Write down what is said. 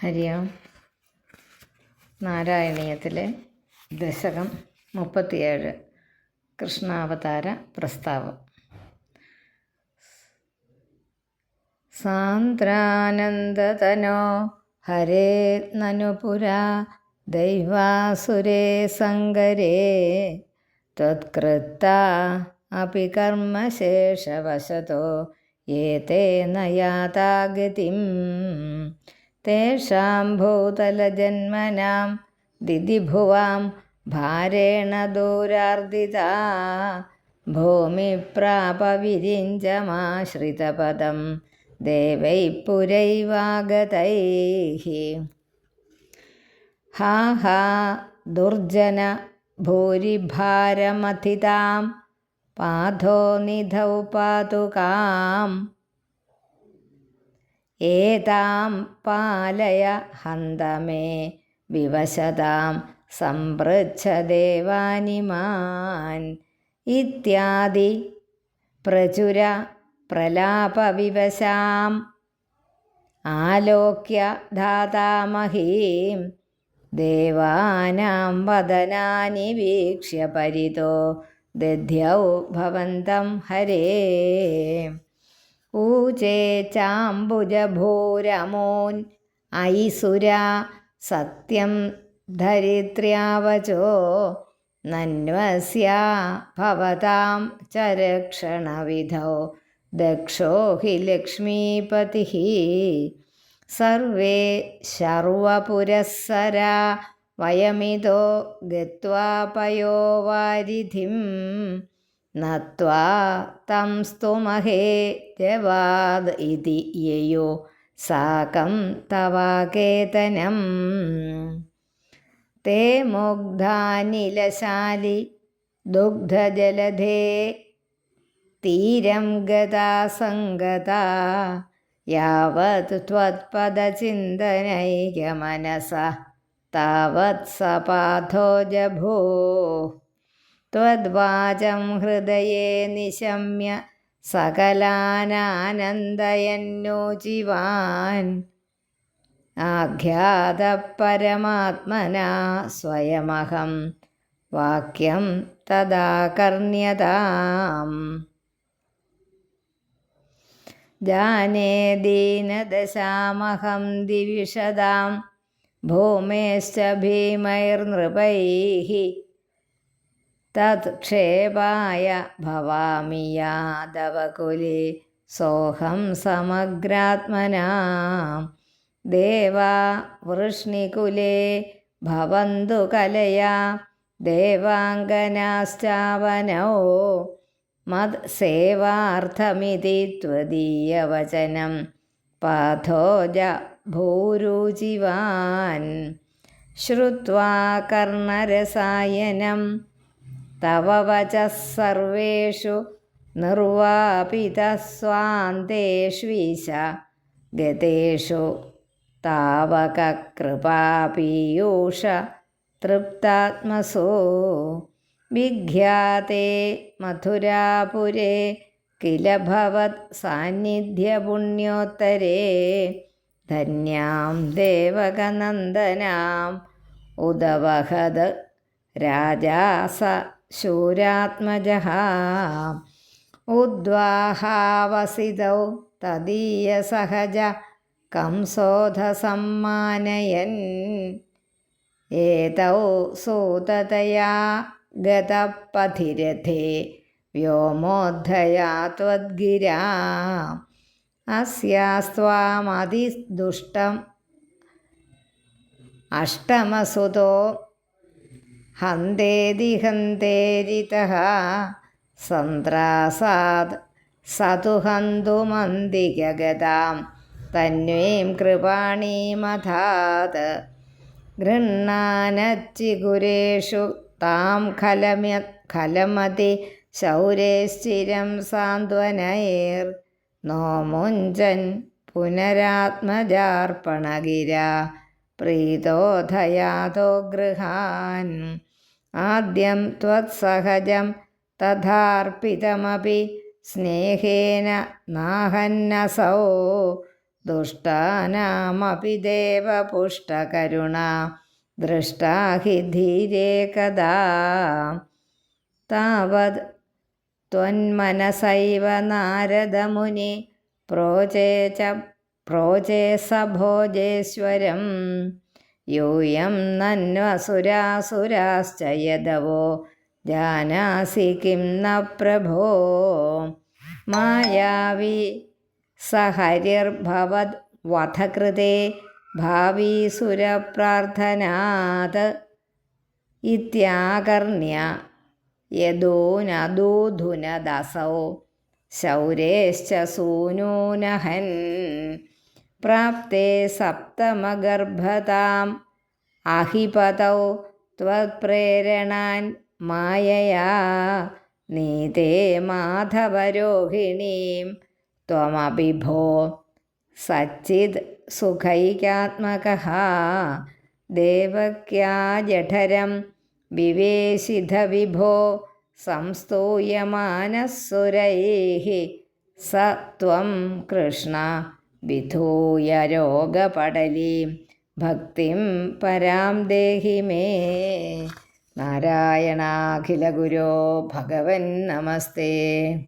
ഹരിയാം നാരായണീയത്തിലെ ദശകം മുപ്പത്തിയേഴ് കൃഷ്ണാവതാര പ്രസ്താവം സാന്ദ്രാനന്ദതനോ ഹരേ നനുപുരാ ദൈവാസുരേ സങ്കരേ त्वत्कृता अपि कर्मशेषवशतो ये ते न याता गतिं തേഷാം ഭൂതലജന്മനാം ദിദിഭുവാം ഭാരേണ ദൂരാർദിതാ ഭൂമിപ്രാപവിരിഞ്ചമാശ്രിതപദം ദേവൈ പുരൈവാഗതൈः ഹാ ഹാ ദുർജന ഭൂരിഭാരമഥിതാം പാഥോ നിധൗ പാതുകാം. ഏതാം പാലയ ഹന്തമേ വിവശതാം സംപൃച്ഛദേവാനിമാൻ ഇത്യാദി പ്രചുര പ്രലാപവിവശാം ആലോക്യ ധാതാമഹീം ദേവാനാം വദനാനി വീക്ഷ്യ പരിതോ ദധ്യൗ ഭവന്തം ഹരേ. ഊചേ ചാംബുജഭൂരമോൻ. ഐസുര സത്യം ധരിത്ര്യാവചോ. നന്വസ്യ ഭവതാം ചരക്ഷണവിധോ. ദക്ഷോ ഹി ലക്ഷ്മീപതി. സർവേ ശർവപുരസ്സര വയമിതോ ഗത്വാപയോവാരിധിം നത്വാ തം സ്തുമഹേ ജവാദ് ഇതി യയോ സാകം തവാകേതനം. തേ മുഗ്ധാനിലശാലി ദുഗ്ധജലധേ തീരം ഗതാ സംഗതാ. യാവത് ത്വത്പദചിന്തനൈകമനസ താവത് സപാഥോജഭൂ त्वद्वाचं हृदये निशम्य सकलानानन्दयन्नोचिवान् आख्यातपरमात्मना स्वयमहं वाक्यं तदा कर्ण्यताम् जाने दीनदशामहं दिविशदां भूमेश्च भीमैर्नृपैः തത്ക്ഷേപായ ഭവാമി യാദവകുലേ സോഹം സമഗ്രാത്മനാം. ദേവാ വൃഷ്ണികുലേ ഭവന്തു കലയാ ദേവാംഗനാശ്ചാവനോ മത്സേവാർത്ഥമിതി ത്വദീയവചനം പാഥോജ ഭൂരുചിവാൻ ശ്രുവാ കർണരസായനം तव वचः सर्वेषु निर्वापितः स्वान्तेष्वीश गतेषु तावककृपापीयूष तृप्तात्मसो विख्याते मथुरापुरे किल भवत् सान्निध्यपुण्योत्तरे धन्यां देवकनन्दनाम् उदवहद राजा स शूरात्मजः उद्वाहावसितौ तदीयसहज कंसोधसम्मानयन् एतौ सूततया गतपथिरथे व्योमोद्धया त्वद्गिरा अस्यास्त्वामतिदुष्टम् अष्टमसुतो ഹന്തേതി ഹന്തേരിതഃ സന്ത്രാസാദ് സതു ഹന്തുമന്തികഗതാം തന്വീം കൃപാണീമധാത് ഗൃഹാനച്ചിഗുരേഷു താം ഖലമ ഖലമതി ശൗരേശ്ചിരം സാന്ത്വനൈർ നോമുഞ്ചൻ പുനരാത്മജാർപ്പണഗിര പ്രീതോധയാതോ ഗൃഹാൻ ആദ്യം ത്വത്സഹജം തഥാർപ്പിതമപി സ്നേഹേന നാഹന്നസൗ ദുഷ്ടാനാമപി ദേവപുഷ്ടകരുണ ദൃഷ്ടാ ഹി ധീരേ കഥാ. താവത് ത്വന്മനസൈവ പ്രോചേ ച പ്രോചേ സഭോജേശ്വരം യൂയം നന്വസുരാസുരാശ്ചയദവോ ജാനാസി കിം ന പ്രഭോ? മായാവി സഹരിർഭവത് വധകൃതേ ഭാവീസുരപ്രാർത്ഥനാത് ഇത്യാകർണ്യ യദൂനദൂധുനദസൗ ശൗരേശ്ച സൂനൂനഹൻ പ്രാപ്തേ സപ്തമഗർഭതാം. അഹിപതൗ ത്വത്പ്രേരണാൻ മായയാ. നീതേ മാധവരോഹിണീം. ത്വമപി ഭോ സച്ചിത് സുഖൈകാത്മകः. ദേവക്യാ ജഠരം വിവേശിത വിഭോ സംസ്തൂയമാനസുരൈः സ ത്വം കൃഷ്ണ. വിധൂയ രോഗപടലീം ഭക്തിം പരാം ദേഹി മേ. നാരായണാഖിലഗുരോ ഭഗവൻ നമസ്തേ.